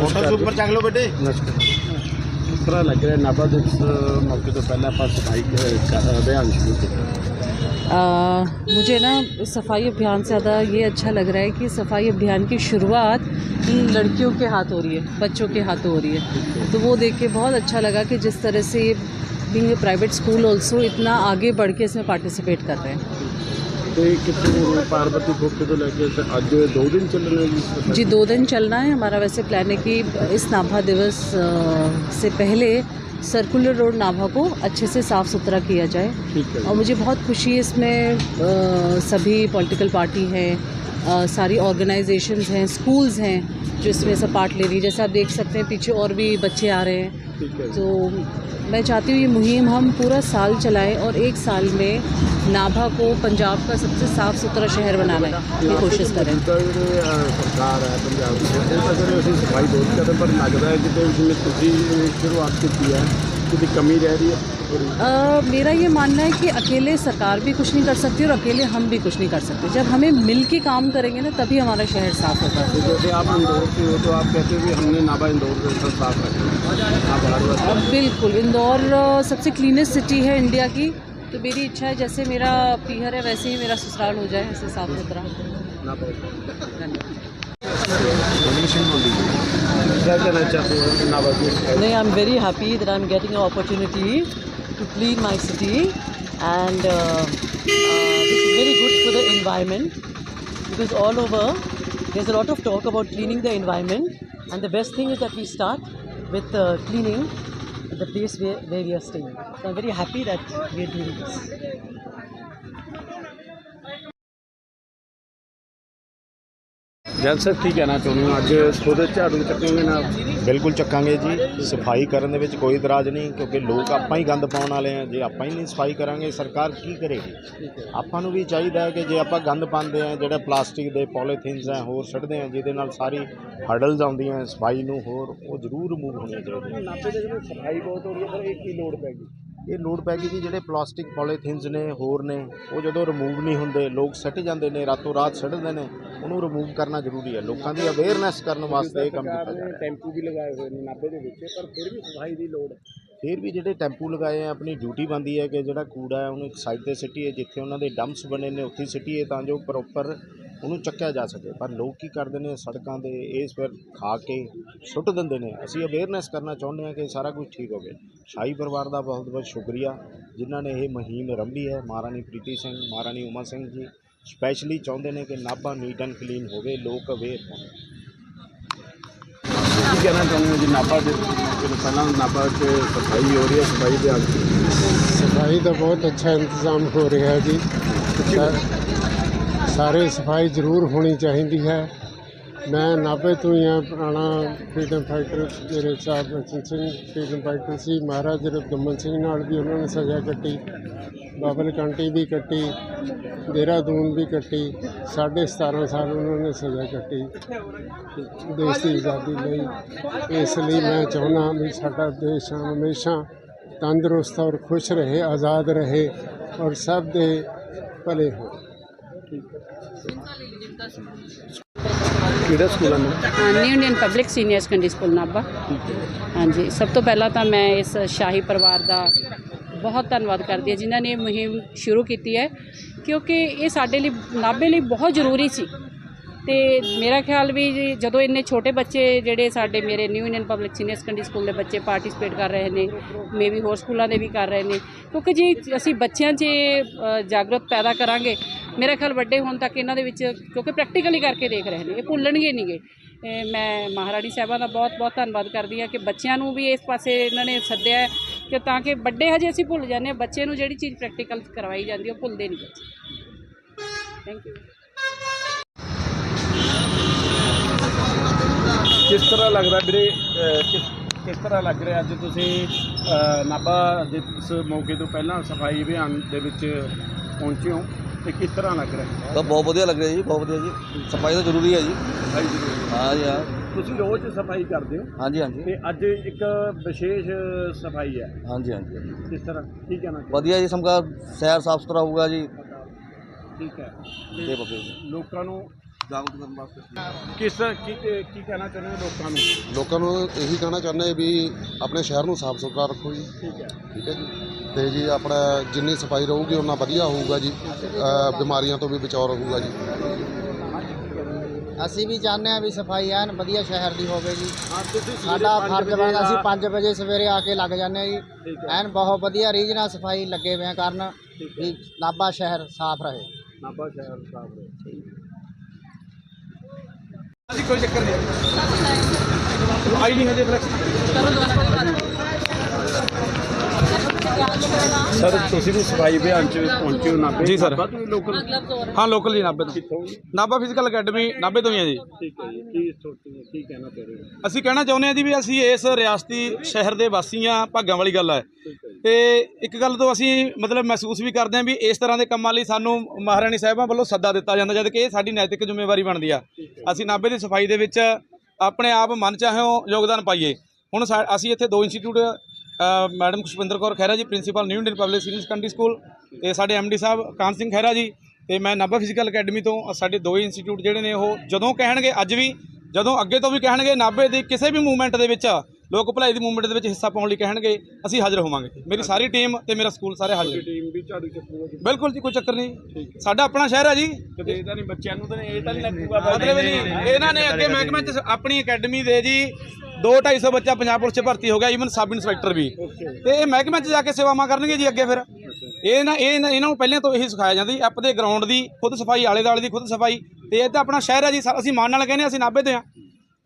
Hotel बेटे। लग रहा है मौके तो पहला पास सफ़ाई अभियान शुरू किया। मुझे ना सफ़ाई अभियान से ज़्यादा ये अच्छा लग रहा है कि सफ़ाई अभियान की शुरुआत लड़कियों के हाथ हो रही है बच्चों के हाथ हो रही है। तो वो देख के बहुत अच्छा लगा कि जिस तरह से ये प्राइवेट स्कूल ऑल्सो इतना आगे बढ़ के इसमें पार्टिसिपेट कर रहे हैं। ਤੇ ਕਿੱਥੋਂ ਪਾਰਵਤੀ ਖੋਪੇ ਤੋਂ ਲੈ ਕੇ ਤੇ ਅੱਜ ਦੋ ਦਿਨ ਚੱਲਣਾ ਜੀ ਸਫਾਈ? जी दो दिन चलना है हमारा वैसे प्लान है कि इस नाभा दिवस अ, से पहले सर्कुलर रोड नाभा को अच्छे से साफ़ सुथरा किया जाए ਠੀਕ ਹੈ और मुझे बहुत खुशी है इसमें अ, सभी पॉलिटिकल पार्टी हैं आ, सारी ऑर्गेनाइजेशंस हैं स्कूल्स हैं जो इसमें सब पार्ट ले रही है। जैसे आप देख सकते हैं पीछे और भी बच्चे आ रहे हैं। तो मैं चाहती हूँ ये मुहिम हम पूरा साल चलाएँ और एक साल में नाभा को पंजाब का सबसे साफ़ सुथरा शहर बनाने की कोशिश करें। सरकार है पंजाब की। शुरुआत की है। की कमी रह रही है? आ, मेरा ये मानना है कि अकेले सरकार भी कुछ नहीं कर सकती और अकेले हम भी कुछ नहीं कर सकते। जब हमें मिल के काम करेंगे ना तभी हमारा शहर साफ़ होता है तो जैसे आप इंदौर के हो तो आप कहते हो कि हमने नाबा इंदौर साफ़ रखा बिल्कुल इंदौर सबसे क्लीनेस्ट सिटी है इंडिया की। तो मेरी इच्छा है जैसे मेरा पीहर है वैसे ही मेरा ससुराल हो जाए ऐसे साफ़ सुथरा। No, I'm very happy that I'm getting an opportunity to clean my city, and uh, uh, this is very good for the environment because all over there's a lot of talk about cleaning the environment, and the best thing is that we start with uh, cleaning the place where, where we are staying. So I'm very happy that we are doing this. ਜਦ sir ਕੀ ਕਹਿਣਾ ਚਾਹੁੰਦੇ ਹੋ? ਅੱਜ ਖੁਦ ਝਾੜੂ ਚੱਕੋਗੇ ਨਾ ਬਿਲਕੁਲ ਚੱਕਾਂਗੇ ਜੀ। ਸਫ਼ਾਈ ਕਰਨ ਦੇ ਵਿੱਚ ਕੋਈ ਇਤਰਾਜ਼ ਨਹੀਂ ਕਿਉਂਕਿ ਲੋਕ ਆਪਾਂ ਹੀ ਗੰਦ ਪਾਉਣ ਵਾਲੇ ਆ। ਜੇ ਆਪਾਂ ਹੀ ਨਹੀਂ ਸਫ਼ਾਈ ਕਰਾਂਗੇ ਸਰਕਾਰ ਕੀ ਕਰੇਗੀ? ਆਪਾਂ ਨੂੰ ਵੀ ਚਾਹੀਦਾ ਹੈ ਕਿ ਜੇ ਆਪਾਂ ਗੰਦ ਪਾਉਂਦੇ ਆ ਜਿਹੜਾ ਪਲਾਸਟਿਕ ਦੇ ਪੋਲੀਥੀਨਸ ਆ ਹੋਰ ਛੱਡਦੇ ਆ ਜਿਹਦੇ ਨਾਲ ਸਾਰੀ ਹਰਡਲਸ ਆਉਂਦੀਆਂ ਸਫ਼ਾਈ ਨੂੰ ਹੋਰ ਉਹ ਜ਼ਰੂਰ ਰਿਮੂਵ ਹੋਣੀਆਂ ਚਾਹੀਦੀਆਂ। ਨਾਭੇ ਦੇ ਸਫ਼ਾਈ ਬਹੁਤ ਹੋ ਰਹੀ ਹੈ ਪਰ ਇਹ ਕੀ ਲੋੜ ਪੈ ਗਈ? ਇਹ ਲੋਡ ਪੈ ਗਈ ਜੀ ਜਿਹੜੇ ਪਲਾਸਟਿਕ ਪੋਲੀਥੀਨਸ ਨੇ ਹੋਰ ਨੇ ਉਹ ਜਦੋਂ ਰਿਮੂਵ ਨਹੀਂ ਹੁੰਦੇ ਲੋਕ ਸੱਟ ਜਾਂਦੇ ਨੇ ਰਾਤੋਂ ਰਾਤ ਸੱਟਦੇ ਨੇ ਉਹਨੂੰ ਰਿਮੂਵ ਕਰਨਾ ਜ਼ਰੂਰੀ ਹੈ। ਲੋਕਾਂ ਦੀ ਅਵੇਅਰਨੈਸ ਕਰਨ ਵਾਸਤੇ ਇਹ ਕੰਮ ਕੀਤਾ ਜਾ ਰਿਹਾ ਹੈ। ਟੈਂਪੂ ਵੀ ਲਗਾਏ ਹੋਏ ਨੇ ਨਾਭੇ ਦੇ ਵਿੱਚ ਪਰ ਫਿਰ ਵੀ ਸਫ਼ਾਈ ਦੀ ਲੋੜ ਹੈ। ਫਿਰ ਵੀ ਜਿਹੜੇ ਟੈਂਪੂ ਲਗਾਏ ਆ ਆਪਣੀ ਡਿਊਟੀ ਬਣਦੀ ਹੈ ਕਿ ਜਿਹੜਾ ਕੂੜਾ ਹੈ ਉਹਨੂੰ ਇੱਕ ਸਾਈਡ ਤੇ ਸਿੱਟੀਏ ਜਿੱਥੇ ਉਹਨਾਂ ਦੇ ਡੰਪਸ ਬਣੇ ਨੇ ਉੱਥੇ ਸਿੱਟੀਏ ਤਾਂ ਜੋ ਪ੍ਰੋਪਰ ਉਹਨੂੰ ਚੱਕਿਆ ਜਾ ਸਕੇ। ਪਰ ਲੋਕ ਕੀ ਕਰਦੇ ਨੇ? ਸੜਕਾਂ ਦੇ ਇਸ ਫਿਰ ਖਾ ਕੇ ਸੁੱਟ ਦਿੰਦੇ ਨੇ। ਅਸੀਂ ਅਵੇਅਰਨੈਸ ਕਰਨਾ ਚਾਹੁੰਦੇ ਹਾਂ ਕਿ ਸਾਰਾ ਕੁਝ ਠੀਕ ਹੋਵੇ ਸ਼ਾਹੀ ਪਰਿਵਾਰ ਦਾ ਬਹੁਤ ਬਹੁਤ ਸ਼ੁਕਰੀਆ। ਜਿਨ੍ਹਾਂ ਨੇ ਇਹ ਮੁਹਿੰਮ ਰੰਭੀ ਹੈ। ਮਹਾਰਾਣੀ ਪ੍ਰੀਤੀ ਸਿੰਘ ਮਹਾਰਾਣੀ ਉਮਾ ਸਿੰਘ ਜੀ ਸਪੈਸ਼ਲੀ ਚਾਹੁੰਦੇ ਨੇ ਕਿ ਨਾਭਾ ਨੀਟ ਐਂਡ ਕਲੀਨ ਹੋਵੇ। ਲੋਕ ਅਵੇਅਰ ਹੋਣ। ਕੀ ਕਹਿਣਾ ਚਾਹੁੰਦੇ ਹੋ ਜੀ? ਨਾਭਾ ਦੇ ਪਹਿਲਾਂ ਨਾਭਾ 'ਚ ਸਫ਼ਾਈ ਹੋ ਰਹੀ ਹੈ ਸਫ਼ਾਈ ਦੇ ਸਫ਼ਾਈ ਦਾ ਬਹੁਤ ਅੱਛਾ ਇੰਤਜ਼ਾਮ ਹੋ ਰਿਹਾ ਹੈ ਜੀ ਸਾਰੇ ਸਫ਼ਾਈ ਜ਼ਰੂਰ ਹੋਣੀ ਚਾਹੀਦੀ ਹੈ। ਮੈਂ ਨਾਭੇ ਤੋਂ ਹੀ ਆ ਪੁਰਾਣਾ ਫਰੀडम ਫਾਈਟਰ ਜਿਹੜੇ ਸਾਹਿਬ ਬਚਨ ਸਿੰਘ ਫਰੀडम ਫਾਈਟਰ ਸੀ। ਮਹਾਰਾਜ ਰਤਨ ਸਿੰਘ ਨਾਲ ਵੀ ਉਹਨਾਂ ਨੇ ਸਜ਼ਾ ਕੱਟੀ, ਬਾਬਲ ਕੰਟੀ ਵੀ ਕੱਟੀ, ਦੇਹਰਾਦੂਨ ਵੀ ਕੱਟੀ 17.5 ਸਾਲ ਉਹਨਾਂ ਨੇ ਸਜ਼ਾ ਕੱਟੀ। ਦੇਸ਼ ਦੀ ਆਜ਼ਾਦੀ ਲਈ। ਇਸ ਲਈ ਮੈਂ ਚਾਹੁੰਦਾ ਵੀ ਸਾਡਾ ਦੇਸ਼ ਹਮੇਸ਼ਾ ਤੰਦਰੁਸਤ ਔਰ ਖੁਸ਼ ਰਹੇ, ਆਜ਼ਾਦ ਰਹੇ ਔਰ ਸਭ ਦੇ ਭਲੇ ਹੋਣ। ਕਿਹੜਾ ਸਕੂਲ ਹੈ New Indian Public Senior Secondary School Nabha. ਹਾਂਜੀ ਸਭ ਤੋਂ ਪਹਿਲਾਂ ਤਾਂ ਮੈਂ ਇਸ ਸ਼ਾਹੀ ਪਰਿਵਾਰ ਦਾ ਬਹੁਤ ਧੰਨਵਾਦ ਕਰਦੀ ਹਾਂ ਜਿਨ੍ਹਾਂ ਨੇ ਇਹ ਮੁਹਿੰਮ ਸ਼ੁਰੂ ਕੀਤੀ ਹੈ ਕਿਉਂਕਿ ਇਹ ਸਾਡੇ ਲਈ ਨਾਭੇ ਲਈ ਬਹੁਤ ਜ਼ਰੂਰੀ ਸੀ। ਤੇ ਮੇਰਾ ਖਿਆਲ ਵੀ ਜੀ ਜਦੋਂ ਇੰਨੇ ਛੋਟੇ ਬੱਚੇ ਜਿਹੜੇ ਸਾਡੇ ਮੇਰੇ New Indian Public Senior Secondary School ਦੇ ਬੱਚੇ ਪਾਰਟਿਸਿਪੇਟ ਕਰ ਰਹੇ ਨੇ ਮੇਬੀ ਹੋਰ ਸਕੂਲਾਂ ਦੇ ਵੀ ਕਰ ਰਹੇ ਨੇ ਕਿਉਂਕਿ ਜੀ ਅਸੀਂ ਬੱਚਿਆਂ 'ਚ ਇਹ, ਅ, ਜਾਗਰੂਕ ਪੈਦਾ ਕਰਾਂਗੇ ਮੇਰਾ ਖਿਆਲ ਵੱਡੇ ਹੋਣ ਤੱਕ ਇਹਨਾਂ ਦੇ ਵਿੱਚ, ਕਿਉਂਕਿ ਪ੍ਰੈਕਟੀਕਲੀ ਕਰਕੇ ਦੇਖ ਰਹੇ ਨੇ, ਇਹ ਭੁੱਲਣਗੇ ਨਹੀਂਗੇ। ਇਹ ਮੈਂ ਮਹਾਰਾਣੀ ਸਾਹਿਬਾਂ ਦਾ ਬਹੁਤ ਬਹੁਤ ਧੰਨਵਾਦ ਕਰਦੀ ਹਾਂ ਕਿ ਬੱਚਿਆਂ ਨੂੰ ਵੀ ਇਸ ਪਾਸੇ ਇਹਨਾਂ ਨੇ ਸੱਦਿਆ ਕਿ ਤਾਂ ਕਿ ਵੱਡੇ ਹਜੇ ਅਸੀਂ ਭੁੱਲ ਜਾਂਦੇ ਹਾਂ, ਬੱਚੇ ਨੂੰ ਜਿਹੜੀ ਚੀਜ਼ ਪ੍ਰੈਕਟੀਕਲ ਕਰਵਾਈ ਜਾਂਦੀ ਉਹ ਭੁੱਲਦੇ ਨਹੀਂ ਬੱਚੇ। ਥੈਂਕ ਯੂ ਕਿਸ ਤਰ੍ਹਾਂ ਲੱਗਦਾ ਵੀਰੇ ਕਿਸ ਕਿਸ ਤਰ੍ਹਾਂ ਲੱਗ ਰਿਹਾ ਅੱਜ ਤੁਸੀਂ ਨਾਭਾ ਦੇ ਮੌਕੇ ਤੋਂ ਪਹਿਲਾਂ ਸਫ਼ਾਈ ਅਭਿਆਨ ਦੇ ਵਿੱਚ ਪਹੁੰਚੇ ਹੋ? ਤੇ ਕਿਸ ਤਰ੍ਹਾਂ ਲੱਗ ਰਿਹਾ? ਤਾਂ ਬਹੁਤ ਵਧੀਆ ਲੱਗ ਰਿਹਾ ਜੀ ਬਹੁਤ ਵਧੀਆ ਜੀ। ਸਫ਼ਾਈ ਤਾਂ ਜ਼ਰੂਰੀ ਹੈ ਜੀ। ਸਫ਼ਾਈ ਜ਼ਰੂਰੀ ਹੈ। ਹਾਂ ਜੀ ਹਾਂ। ਤੁਸੀਂ ਰੋਜ਼ ਸਫ਼ਾਈ ਕਰਦੇ ਹੋ? ਹਾਂਜੀ ਹਾਂਜੀ। ਤੇ ਅੱਜ ਇੱਕ ਵਿਸ਼ੇਸ਼ ਸਫ਼ਾਈ ਹੈ। ਹਾਂਜੀ ਹਾਂਜੀ। ਕਿਸ ਤਰ੍ਹਾਂ? ਕੀ ਕਹਿਣਾ ਚਾਹੁੰਦੇ ਵਧੀਆ ਜੀ ਸਮਕਾ ਸ਼ਹਿਰ ਸਾਫ਼ ਸੁਥਰਾ ਹੋਊਗਾ ਜੀ। ਠੀਕ ਹੈ। ਤੇ ਤੇ ਬੱਬੇ ਲੋਕਾਂ ਨੂੰ ਜਾਗਰੂਕ ਕਰਨ ਵਾਸਤੇ। ਕਿਸ ਕੀ ਕੀ ਕਹਿਣਾ ਚਾਹੁੰਦੇ ਹੋ ਲੋਕਾਂ ਨੂੰ? ਲੋਕਾਂ ਨੂੰ ਇਹੀ ਕਹਿਣਾ ਚਾਹੁੰਦੇ ਵੀ ਆਪਣੇ ਸ਼ਹਿਰ ਨੂੰ ਸਾਫ਼ ਸੁਥਰਾ ਰੱਖੋ ਜੀ। ਠੀਕ ਹੈ। ਠੀਕ ਹੈ ਜੀ। ਤੇ ਜੀ ਆਪਣਾ ਜਿੰਨੀ ਸਫ਼ਾਈ ਰਹੂਗੀ ਉਨਾ ਵਧੀਆ ਹੋਊਗਾ ਜੀ। ਅ, ਬਿਮਾਰੀਆਂ ਤੋਂ ਵੀ ਬਚਾਅ ਰਹੂਗਾ ਜੀ। ਅਸੀਂ ਵੀ ਚਾਹੁੰਦੇ ਹਾਂ ਵੀ ਸਫ਼ਾਈ ਐਨ ਵਧੀਆ ਸ਼ਹਿਰ ਦੀ ਹੋਵੇ ਜੀ। ਸਾਡਾ ਫਰਜ਼ ਬਣਦਾ ਅਸੀਂ ਆ- 5 ਵਜੇ ਸਵੇਰੇ ਆ ਕੇ ਲੱਗ ਜਾਂਦੇ ਹਾਂ ਜੀ। ਐਨ ਬਹੁਤ ਵਧੀਆ ਰੀਝ ਨਾਲ ਸਫ਼ਾਈ ਲੱਗੇ ਹੋਏ ਆ ਕਰਨ ਵੀ ਨਾਭਾ ਸ਼ਹਿਰ ਸਾਫ਼ ਰਹੇ। ਨਾਭਾ ਸ਼ਹਿਰ ਸਾਹਿਬ ਦੇ ਅਸੀਂ ਕੋਈ ਚੱਕਰ ਨਹੀਂ। ਆਈ ਨਹੀਂ ਹਜੇ ਫਲੈਕਸ ਸਰ ਤੁਸੀਂ ਵੀ ਸਫ਼ਾਈ ਅਭਿਆਨ ਚ ਪਹੁੰਚੇ ਹੋ ਨਾਭੇ? ਜੀ ਸਰ। ਲੋਕਲ ਹਾਂ ਲੋਕਲ ਜੀ ਨਾਭੇ ਤੋਂ। ਕਿੱਥੋਂ? ਨਾਭਾ ਫਿਜ਼ੀਕਲ ਅਕੈਡਮੀ ਨਾਭੇ ਤੋਂ ਹੀ ਆ ਜੀ। ਠੀਕ ਹੈ ਜੀ। ਕੀ ਸੋਚਦੇ ਕੀ ਕਹਿਣਾ ਚਾਹ ਰਹੇ ਹੋ? ਅਸੀਂ ਕਹਿਣਾ ਚਾਹੁੰਦੇ ਹਾਂ ਜੀ ਵੀ ਅਸੀਂ ਇਸ ਰਿਆਸਤੀ ਸ਼ਹਿਰ ਦੇ ਵਾਸੀ ਹਾਂ ਭਾਗਾਂ ਵਾਲੀ ਗੱਲ ਹੈ। ਤੇ ਇੱਕ ਗੱਲ ਤੋਂ ਅਸੀਂ ਮਤਲਬ ਮਹਿਸੂਸ ਵੀ ਕਰਦੇ ਹਾਂ ਵੀ ਇਸ ਤਰ੍ਹਾਂ ਦੇ ਕੰਮਾਂ ਲਈ ਸਾਨੂੰ ਮਹਾਰਾਣੀ ਸਾਹਿਬਾਂ ਵੱਲੋਂ ਸੱਦਾ ਦਿੱਤਾ ਜਾਂਦਾ ਜਦ ਕਿ ਇਹ ਸਾਡੀ ਨੈਤਿਕ ਜ਼ਿੰਮੇਵਾਰੀ ਬਣਦੀ ਆ। ਅਸੀਂ ਨਾਭੇ ਦੀ ਸਫ਼ਾਈ ਦੇ ਵਿੱਚ ਆਪਣੇ ਆਪ ਮਨ ਚਾਹਿਓ ਯੋਗਦਾਨ ਪਾਈਏ। ਹੁਣ ਸਾ- ਅਸੀਂ ਇੱਥੇ ਦੋ institute madam Khushpinder Kaur Khaira ji principal New Indian Public Senior Secondary School ਤੇ ਸਾਡੇ ਐਮਡੀ ਸਾਹਿਬ ਕਾਨ ਸਿੰਘ ਖਹਿਰਾ ਜੀ ਤੇ ਮੈਂ ਨਾਭਾ ਫਿਜ਼ੀਕਲ ਅਕੈਡਮੀ ਤੋਂ ਸਾਡੇ ਦੋ ਇੰਸਟੀਚਿਊਟ ਜਿਹੜੇ ਨੇ ਉਹ ਜਦੋਂ ਕਹਿਣਗੇ ਅੱਜ ਵੀ ਜਦੋਂ ਅੱਗੇ ਤੋਂ ਵੀ ਕਹਿਣਗੇ ਨਾਭੇ ਦੀ ਕਿਸੇ ਵੀ ਮੂਵਮੈਂਟ ਦੇ ਵਿੱਚ ਲੋਕ ਭਲਾਈ ਦੀ ਮੂਵਮੈਂਟ ਦੇ ਵਿੱਚ ਹਿੱਸਾ ਪਾਉਣ ਲਈ ਕਹਿਣਗੇ ਅਸੀਂ ਹਾਜ਼ਰ ਹੋਵਾਂਗੇ। ਮੇਰੀ ਸਾਰੀ ਟੀਮ ਤੇ ਮੇਰਾ ਸਕੂਲ ਸਾਰੇ ਹਾਜ਼ਰ। ਟੀਮ ਵੀ ਝਾੜੂ ਚੱਕੂਗਾ ਬਿਲਕੁਲ ਜੀ ਕੋਈ ਚੱਕਰ ਨਹੀਂ। ਸਾਡਾ ਆਪਣਾ ਸ਼ਹਿਰ ਹੈ ਜੀ। ਇਹਦਾ ਨਹੀਂ ਬੱਚਿਆਂ ਨੂੰ ਤਾਂ ਇਹ ਤਾਂ ਨਹੀਂ ਲੱਗੂਗਾ ਮਤਲਬ ਨਹੀਂ ਇਹਨਾਂ ਨੇ ਅੱਗੇ ਮਹਿਕਮੇ ਚ ਆਪਣੀ ਅਕੈਡਮੀ ਦੇ ਜੀ 2-250 ਬੱਚਾ ਪੰਜਾਬ ਪੁਲਿਸ ਚ ਭਰਤੀ ਹੋ ਗਿਆ ਈਵਨ ਸਬ ਇੰਸਪੈਕਟਰ ਵੀ। ਤੇ ਇਹ ਮਹਿਕਮੇ ਚ ਜਾ ਕੇ ਸੇਵਾਵਾਂ ਕਰਨਗੇ ਜੀ ਅੱਗੇ ਫਿਰ। ਇਹ ਨਾ ਇਹ ਇਹਨਾਂ ਨੂੰ ਪਹਿਲਾਂ ਤੋਂ ਇਹੀ ਸਿਖਾਇਆ ਜਾਂਦਾ ਜੀ ਆਪਦੇ ਗਰਾਊਂਡ ਦੀ ਖੁਦ ਸਫ਼ਾਈ ਆਲੇ ਦੁਆਲੇ ਦੀ ਖੁਦ ਸਫ਼ਾਈ। ਤੇ ਇਹ ਤਾਂ ਆਪਣਾ ਸ਼ਹਿਰ ਹੈ ਜੀ ਅਸੀਂ ਮਾਣ ਨਾਲ ਕਹਿੰਦੇ ਅਸੀਂ ਨਾਭੇ ਦੇ ਆ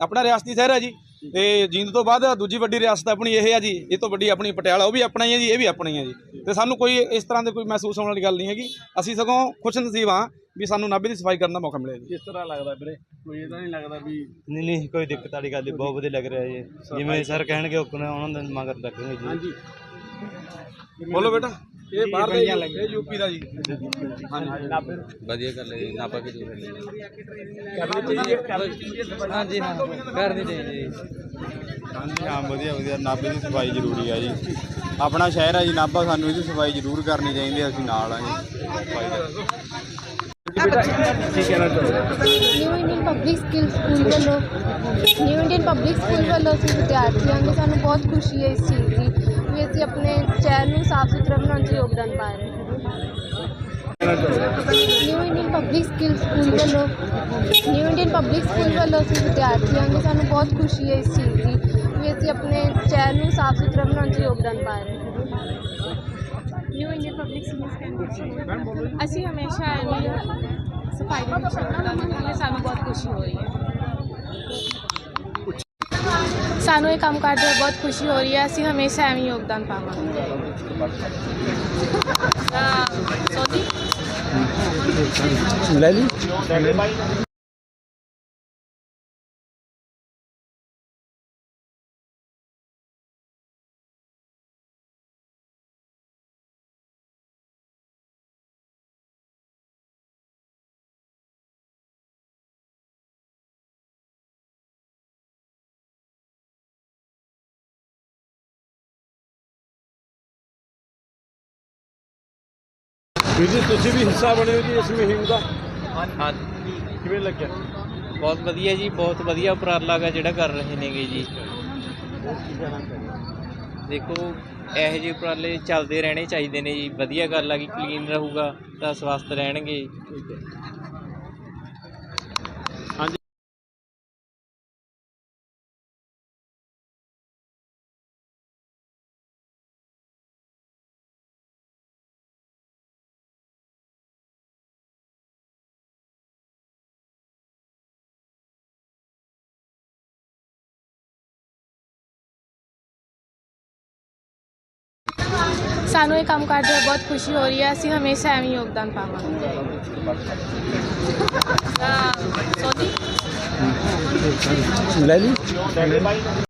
ਆਪਣਾ ਰਿਆਸਤੀ ਸ਼ਹਿਰ ਹੈ ਜੀ। ਤੇ ਜੀਂਦ ਤੋਂ ਬਾਅਦ ਦੂਜੀ ਵੱਡੀ ਰਿਆਸਤ ਆਪਣੀ ਇਹ ਹੈ ਜੀ ਇਹ ਤੋਂ ਵੱਡੀ ਆਪਣੀ ਪਟਿਆਲਾ ਉਹ ਵੀ ਆਪਣਾ ਹੀ ਹੈ ਜੀ ਇਹ ਵੀ ਆਪਣਾ ਹੀ ਹੈ ਜੀ। ਤੇ ਸਾਨੂੰ ਕੋਈ ਇਸ ਤਰ੍ਹਾਂ ਦੇ ਕੋਈ ਮਹਿਸੂਸ ਹੋਣ ਵਾਲੀ ਗੱਲ ਨਹੀਂ ਹੈਗੀ। ਅਸੀਂ ਸਗੋਂ ਖੁਸ਼ ਨਸੀਬ ਹਾਂ ਵੀ ਸਾਨੂੰ ਨਾਭੇ ਦੀ ਸਫ਼ਾਈ ਕਰਨ ਦਾ ਮੌਕਾ ਮਿਲਿਆ ਜੀ। ਕਿਸ ਤਰ੍ਹਾਂ ਲੱਗਦਾ ਵੀਰੇ? ਕੋਈ ਇਹਦਾ ਨਹੀਂ ਲੱਗਦਾ ਵੀ ਨਹੀਂ ਨਹੀਂ ਕੋਈ ਦਿੱਕਤ ਵਾਲੀ ਗੱਲ ਨਹੀਂ ਬਹੁਤ ਵਧੀਆ ਲੱਗ ਰਿਹਾ ਜੀ। ਜਿਵੇਂ ਸਰ ਕਹਿਣਗੇ ਉਹ ਉਹਨਾਂ ਦੇ ਮਗਰ ਲੱਗਣਗੇ ਜੀ। ਹਾਂਜੀ। ਬੋਲੋ ਬੇਟਾ ਇਹ ਬਾਹਰ ਦਾ ਇਹ ਯੂਪੀ ਦਾ ਜੀ। ਵਧੀਆ ਗੱਲ ਹੈ ਨਾਪਾ ਵੀ ਦੂਰ ਕਰਨੀ ਚਾਹੀਦੀ ਹੈ। ਕਰਨੀ ਚਾਹੀਦੀ ਹੈ ਸਫ਼ਾਈ। ਹਾਂਜੀ ਹਾਂ। ਕਰਨੀ ਚਾਹੀਦੀ ਜੀ। ਹਾਂਜੀ ਹਾਂ ਵਧੀਆ ਵਧੀਆ। ਨਾਭੇ ਦੀ ਸਫ਼ਾਈ ਜ਼ਰੂਰੀ ਆ ਜੀ। ਆਪਣਾ ਸ਼ਹਿਰ ਹੈ ਜੀ ਨਾਭਾ ਸਾਨੂੰ ਇਹਦੀ ਸਫ਼ਾਈ ਜ਼ਰੂਰ ਕਰਨੀ ਚਾਹੀਦੀ ਹੈ ਅਸੀਂ ਨਾਲ ਆ ਜੀ। ਸਫ਼ਾਈ ਦਾ ਕੀ New Indian Public skill school ਵੱਲੋਂ ਨਿਊ ਇੰਡੀਅਨ ਪਬਲਿਕ ਸਕੂਲ ਵੱਲੋਂ ਅਸੀਂ ਸਾਨੂੰ ਬਹੁਤ ਖੁਸ਼ੀ ਹੈ ਇਸ ਚੀਜ਼ ਦੀ। ਵੀ ਅਸੀਂ ਆਪਣੇ ਸ਼ਹਿਰ ਨੂੰ ਸਾਫ਼ ਸੁਥਰਾ ਬਣਾਉਣ 'ਚ ਯੋਗਦਾਨ ਪਾ ਰਹੇ ਹਾਂ New Indian Public skill school ਵੱਲੋਂ ਨਿਊ ਇੰਡੀਅਨ ਪਬਲਿਕ ਸਕੂਲ ਵੱਲੋਂ ਅਸੀਂ ਵਿਦਿਆਰਥੀ ਹਾਂ ਸਾਨੂੰ ਬਹੁਤ ਖੁਸ਼ੀ ਹੈ ਇਸ ਚੀਜ਼ ਦੀ ਵੀ ਅਸੀਂ ਆਪਣੇ ਸ਼ਹਿਰ ਨੂੰ ਸਾਫ਼ ਸੁਥਰਾ ਬਣਾਉਣ 'ਚ ਯੋਗਦਾਨ ਪਾ ਰਹੇ ਹਾਂ New Indian Public Senior Secondary School ਅਸੀਂ ਹਮੇਸ਼ਾ ਐਵੇਂ ਸਫ਼ਾਈ ਦੇ ਵਿੱਚ ਯੋਗਦਾਨ ਦਿੰਦੇ ਸਾਨੂੰ ਇਹ ਕੰਮ ਕਰਦੇ ਹੋਏ ਬਹੁਤ ਖੁਸ਼ੀ ਹੋ ਰਹੀ ਹੈ ਅਸੀਂ ਹਮੇਸ਼ਾ ਐਵੇਂ ਹੀ ਯੋਗਦਾਨ ਪਾਵਾਂਗੇ। ਸੋਦੀ ਲੈ ਲਈ। ਵੀਰ ਜੀ ਤੁਸੀਂ ਵੀ ਹਿੱਸਾ ਬਣੇ ਹੋ ਜੀ ਇਸ ਮੁਹਿੰਮ ਦਾ। ਹਾਂਜੀ ਕਿਵੇਂ ਲੱਗਿਆ? ਬਹੁਤ ਵਧੀਆ ਜੀ ਬਹੁਤ ਵਧੀਆ ਉਪਰਾਲਾ ਗਾ ਜਿਹੜਾ ਕਰ ਰਹੇ ਨੇਗੇ ਜੀ। ਦੇਖੋ ਇਹੋ ਜਿਹੇ ਉਪਰਾਲੇ ਚੱਲਦੇ ਰਹਿਣੇ ਚਾਹੀਦੇ ਨੇ ਜੀ। ਵਧੀਆ ਗੱਲ ਆ ਕਿ ਕਲੀਨ ਰਹੂਗਾ ਤਾਂ ਸਵਸਥ ਰਹਿਣਗੇ। ਸਾਨੂੰ ਇਹ ਕੰਮ ਕਰਦੇ ਹੋਏ ਬਹੁਤ ਖੁਸ਼ੀ ਹੋ ਰਹੀ ਹੈ ਅਸੀਂ ਹਮੇਸ਼ਾ ਐਵੇਂ ਹੀ ਯੋਗਦਾਨ ਪਾਵਾਂਗੇ। ਸੋਦੀ? ਲੈ ਲਈ?